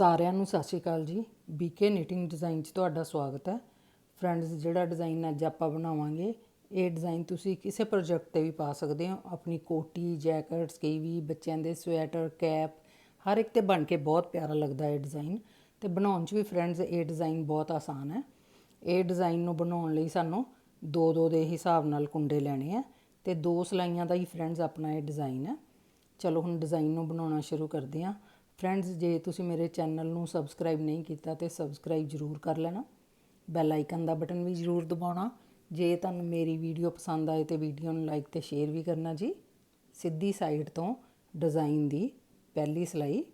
ਸਾਰਿਆਂ ਨੂੰ ਸਤਿ ਸ਼੍ਰੀ ਅਕਾਲ ਜੀ। ਬੀਕੇ ਨੀਟਿੰਗ ਡਿਜ਼ਾਈਨ 'ਚ ਤੁਹਾਡਾ ਸਵਾਗਤ ਹੈ। ਫਰੈਂਡਸ ਜਿਹੜਾ ਡਿਜ਼ਾਈਨ ਅੱਜ ਆਪਾਂ ਬਣਾਵਾਂਗੇ, ਇਹ ਡਿਜ਼ਾਈਨ ਤੁਸੀਂ ਕਿਸੇ ਪ੍ਰੋਜੈਕਟ ਤੇ ਵੀ ਪਾ ਸਕਦੇ ਹੋ। ਆਪਣੀ ਕੋਟੀ ਜੈਕਟਸ ਕਈ ਵੀ ਬੱਚਿਆਂ ਦੇ ਸਵੈਟਰ ਕੈਪ ਹਰ ਇੱਕ ਤੇ ਬਣ ਕੇ ਬਹੁਤ ਪਿਆਰਾ ਲੱਗਦਾ ਹੈ ਡਿਜ਼ਾਈਨ ਤੇ ਬਣਾਉਣ 'ਚ ਵੀ ਫਰੈਂਡਸ ਇਹ ਡਿਜ਼ਾਈਨ ਬਹੁਤ ਆਸਾਨ ਹੈ। ਇਹ ਡਿਜ਼ਾਈਨ ਨੂੰ ਬਣਾਉਣ ਲਈ ਸਾਨੂੰ ਦੋ ਦੋ ਦੇ ਹਿਸਾਬ ਨਾਲ ਕੁੰਡੇ ਲੈਣੇ ਆ ਤੇ ਦੋ ਸਲਾਈਆਂ ਦਾ ਹੀ ਫਰੈਂਡਸ ਆਪਣਾ ਇਹ ਡਿਜ਼ਾਈਨ ਹੈ। ਚਲੋ ਹੁਣ ਡਿਜ਼ਾਈਨ ਨੂੰ ਬਣਾਉਣਾ ਸ਼ੁਰੂ ਕਰਦੇ ਹਾਂ। ਫਰੈਂਡਸ ਜੇ ਤੁਸੀਂ ਮੇਰੇ ਚੈਨਲ ਨੂੰ ਸਬਸਕ੍ਰਾਈਬ ਨਹੀਂ ਕੀਤਾ ਤੇ ਸਬਸਕ੍ਰਾਈਬ ਜ਼ਰੂਰ ਕਰ ਲੈਣਾ। ਬੈਲ ਆਈਕਨ ਦਾ ਬਟਨ ਵੀ ਜ਼ਰੂਰ ਦਬਾਉਣਾ। ਜੇ ਤੁਹਾਨੂੰ ਮੇਰੀ ਵੀਡੀਓ ਪਸੰਦ ਆਏ ਤੇ ਵੀਡੀਓ ਨੂੰ ਲਾਈਕ ਤੇ ਸ਼ੇਅਰ ਵੀ ਕਰਨਾ ਜੀ। ਸਿੱਧੀ ਸਾਈਡ ਤੋਂ ਡਿਜ਼ਾਈਨ ਦੀ ਪਹਿਲੀ ਸਲਾਈ।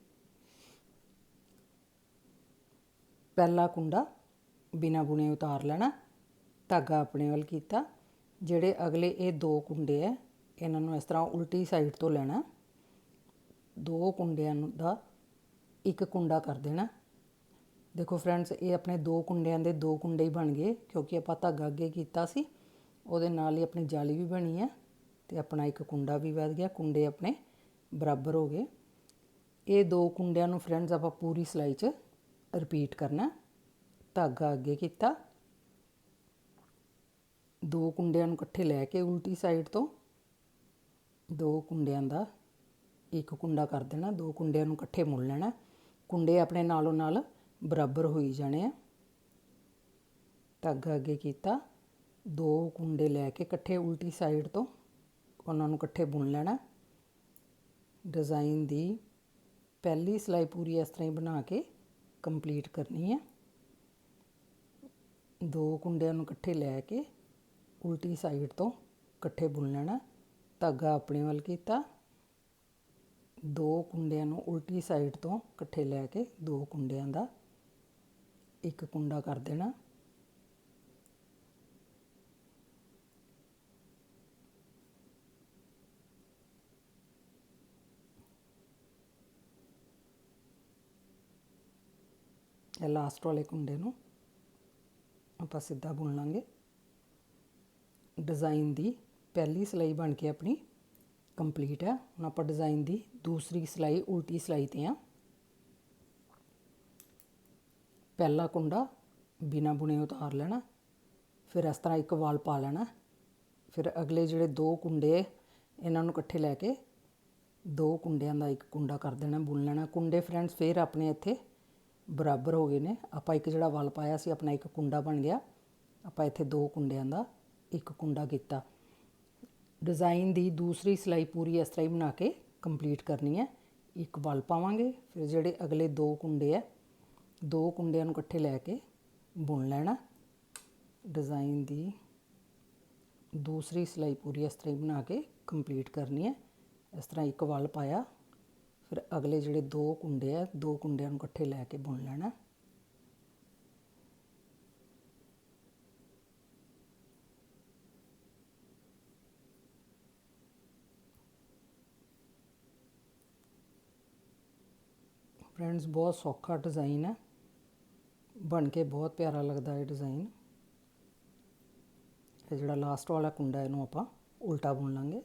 ਪਹਿਲਾ ਕੁੰਡਾ ਬਿਨਾ ਬੁਣੇ ਉਤਾਰ ਲੈਣਾ। ਧਾਗਾ ਆਪਣੇ ਵੱਲ ਕੀਤਾ। ਜਿਹੜੇ ਅਗਲੇ ਇਹ ਦੋ ਕੁੰਡੇ ਆ ਇਹਨਾਂ ਨੂੰ ਇਸ ਤਰ੍ਹਾਂ ਉਲਟੀ ਸਾਈਡ ਤੋਂ ਲੈਣਾ। ਦੋ ਕੁੰਡਿਆਂ ਨੂੰ ਦਾ ਇੱਕ ਕੁੰਡਾ ਕਰ ਦੇਣਾ। ਦੇਖੋ ਫਰੈਂਡਸ ਇਹ ਆਪਣੇ ਦੋ ਕੁੰਡਿਆਂ ਦੇ ਦੋ ਕੁੰਡੇ ਹੀ ਬਣ ਗਏ, ਕਿਉਂਕਿ ਆਪਾਂ ਧਾਗਾ ਅੱਗੇ ਕੀਤਾ ਸੀ। ਉਹਦੇ ਨਾਲ ਹੀ ਆਪਣੀ ਜਾਲੀ ਵੀ ਬਣੀ ਹੈ ਤੇ ਆਪਣਾ ਇੱਕ ਕੁੰਡਾ ਵੀ ਵੱਧ ਗਿਆ। ਕੁੰਡੇ ਆਪਣੇ ਬਰਾਬਰ ਹੋ ਗਏ। ਇਹ ਦੋ ਕੁੰਡਿਆਂ ਨੂੰ ਫਰੈਂਡਸ ਆਪਾਂ ਪੂਰੀ ਸਲਾਈ 'ਚ ਰਿਪੀਟ ਕਰਨਾ। ਧਾਗਾ ਅੱਗੇ ਕੀਤਾ। ਦੋ ਕੁੰਡਿਆਂ ਨੂੰ ਇਕੱਠੇ ਲੈ ਕੇ ਉਲਟੀ ਸਾਈਡ ਤੋਂ ਦੋ ਕੁੰਡਿਆਂ ਦਾ ਇੱਕ ਕੁੰਡਾ ਕਰ ਦੇਣਾ। ਦੋ ਕੁੰਡਿਆਂ ਨੂੰ ਇਕੱਠੇ ਮੁੜ ਲੈਣਾ। ਕੁੰਡੇ ਆਪਣੇ ਨਾਲੋਂ ਨਾਲ ਬਰਾਬਰ ਹੋਈ ਜਾਣੇ ਆ। ਧਾਗਾ ਅੱਗੇ ਕੀਤਾ। ਦੋ ਕੁੰਡੇ ਲੈ ਕੇ ਇਕੱਠੇ ਉਲਟੀ ਸਾਈਡ ਤੋਂ ਉਹਨਾਂ ਨੂੰ ਇਕੱਠੇ ਬੁਣ ਲੈਣਾ। ਡਿਜ਼ਾਈਨ ਦੀ ਪਹਿਲੀ ਸਲਾਈ ਪੂਰੀ ਇਸ ਤਰ੍ਹਾਂ ਹੀ ਬਣਾ ਕੇ ਕੰਪਲੀਟ ਕਰਨੀ ਹੈ ਦੋ ਕੁੰਡਿਆਂ ਨੂੰ ਇਕੱਠੇ ਲੈ ਕੇ ਉਲਟੀ ਸਾਈਡ ਤੋਂ ਇਕੱਠੇ ਬੁਣ ਲੈਣਾ। ਧਾਗਾ ਆਪਣੇ ਵੱਲ ਕੀਤਾ। ਦੋ ਕੁੰਡਿਆਂ ਨੂੰ ਉਲਟੀ ਸਾਈਡ ਤੋਂ ਇਕੱਠੇ ਲੈ ਕੇ ਦੋ ਕੁੰਡਿਆਂ ਦਾ ਇੱਕ ਕੁੰਡਾ ਕਰ ਦੇਣਾ। ਇਹ ਲਾਸਟ ਵਾਲੇ ਕੁੰਡੇ ਨੂੰ ਆਪਾਂ ਸਿੱਧਾ ਬੁਣ ਲਾਂਗੇ। ਡਿਜ਼ਾਈਨ ਦੀ ਪਹਿਲੀ ਸਲਾਈ ਬਣ ਕੇ ਆਪਣੀ ਕੰਪਲੀਟ ਹੈ। ਹੁਣ ਆਪਾਂ ਡਿਜ਼ਾਈਨ ਦੀ ਦੂਸਰੀ ਸਲਾਈ, ਉਲਟੀ ਸਲਾਈ ਤੇ ਆ ਪਹਿਲਾ ਕੁੰਡਾ ਬਿਨਾ ਬੁਣੇ ਉਤਾਰ ਲੈਣਾ, ਫਿਰ ਇਸ ਤਰ੍ਹਾਂ ਇੱਕ ਵਾਲ ਪਾ ਲੈਣਾ, ਫਿਰ ਅਗਲੇ ਜਿਹੜੇ ਦੋ ਕੁੰਡੇ ਇਹਨਾਂ ਨੂੰ ਇਕੱਠੇ ਲੈ ਕੇ ਦੋ ਕੁੰਡਿਆਂ ਦਾ ਇੱਕ ਕੁੰਡਾ ਕਰ ਦੇਣਾ, ਬੁਣ ਲੈਣਾ। ਕੁੰਡੇ ਫਰੈਂਡਸ ਫਿਰ ਆਪਣੇ ਇੱਥੇ ਬਰਾਬਰ ਹੋ ਗਏ ਨੇ। ਆਪਾਂ ਇੱਕ ਜਿਹੜਾ ਵਾਲ ਪਾਇਆ ਸੀ, ਆਪਣਾ ਇੱਕ ਕੁੰਡਾ ਬਣ ਗਿਆ। ਆਪਾਂ ਇੱਥੇ ਦੋ ਕੁੰਡਿਆਂ ਦਾ ਇੱਕ ਕੁੰਡਾ ਕੀਤਾ। ਡਿਜ਼ਾਈਨ ਦੀ ਦੂਸਰੀ ਸਿਲਾਈ ਪੂਰੀ ਇਸ ਤਰ੍ਹਾਂ ਹੀ ਬਣਾ ਕੇ ਕੰਪਲੀਟ ਕਰਨੀ ਹੈ। ਇੱਕ ਵਲ ਪਾਵਾਂਗੇ, ਫਿਰ ਜਿਹੜੇ ਅਗਲੇ ਦੋ ਕੁੰਡੇ ਆ ਦੋ ਕੁੰਡਿਆਂ ਨੂੰ ਇਕੱਠੇ ਲੈ ਕੇ ਬੁਣ ਲੈਣਾ। ਡਿਜ਼ਾਈਨ ਦੀ ਦੂਸਰੀ ਸਿਲਾਈ ਪੂਰੀ ਇਸ ਤਰ੍ਹਾਂ ਹੀ ਬਣਾ ਕੇ ਕੰਪਲੀਟ ਕਰਨੀ ਹੈ। ਇਸ ਤਰ੍ਹਾਂ ਇੱਕ ਵਲ ਪਾਇਆ, ਫਿਰ ਅਗਲੇ ਜਿਹੜੇ ਦੋ ਕੁੰਡੇ ਆ ਦੋ ਕੁੰਡਿਆਂ ਨੂੰ ਇਕੱਠੇ ਲੈ ਕੇ ਬੁਣ ਲੈਣਾ। ਫਰੈਂਡਸ ਬਹੁਤ ਸੌਖਾ ਡਿਜ਼ਾਈਨ ਹੈ। ਬਣ ਕੇ ਬਹੁਤ ਪਿਆਰਾ ਲੱਗਦਾ ਹੈ ਡਿਜ਼ਾਈਨ ਇਹ ਜਿਹੜਾ ਲਾਸਟ ਵਾਲਾ ਕੁੰਡਾ ਇਹਨੂੰ ਆਪਾਂ ਉਲਟਾ ਬੁਣ ਲਾਂਗੇ।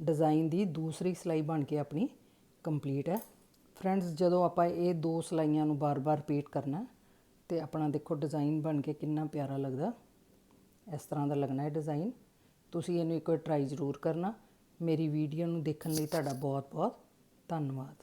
ਡਿਜ਼ਾਈਨ ਦੀ ਦੂਸਰੀ ਸਲਾਈ ਬਣ ਕੇ ਆਪਣੀ ਕੰਪਲੀਟ ਹੈ। ਫਰੈਂਡਸ ਜਦੋਂ ਆਪਾਂ ਇਹ ਦੋ ਸਲਾਈਆਂ ਨੂੰ ਬਾਰ-ਬਾਰ ਰਿਪੀਟ ਕਰਨਾ ਤੇ ਆਪਣਾ ਦੇਖੋ ਡਿਜ਼ਾਈਨ ਬਣ ਕੇ ਕਿੰਨਾ ਪਿਆਰਾ ਲੱਗਦਾ। ਇਸ ਤਰ੍ਹਾਂ ਦਾ ਲੱਗਣਾ ਹੈ ਡਿਜ਼ਾਈਨ ਤੁਸੀਂ ਇਹਨੂੰ ਇੱਕ ਵਾਰ ਟਰਾਈ ਜ਼ਰੂਰ ਕਰਨਾ। ਮੇਰੀ ਵੀਡੀਓ ਨੂੰ ਦੇਖਣ ਲਈ ਤੁਹਾਡਾ ਬਹੁਤ-ਬਹੁਤ ਧੰਨਵਾਦ।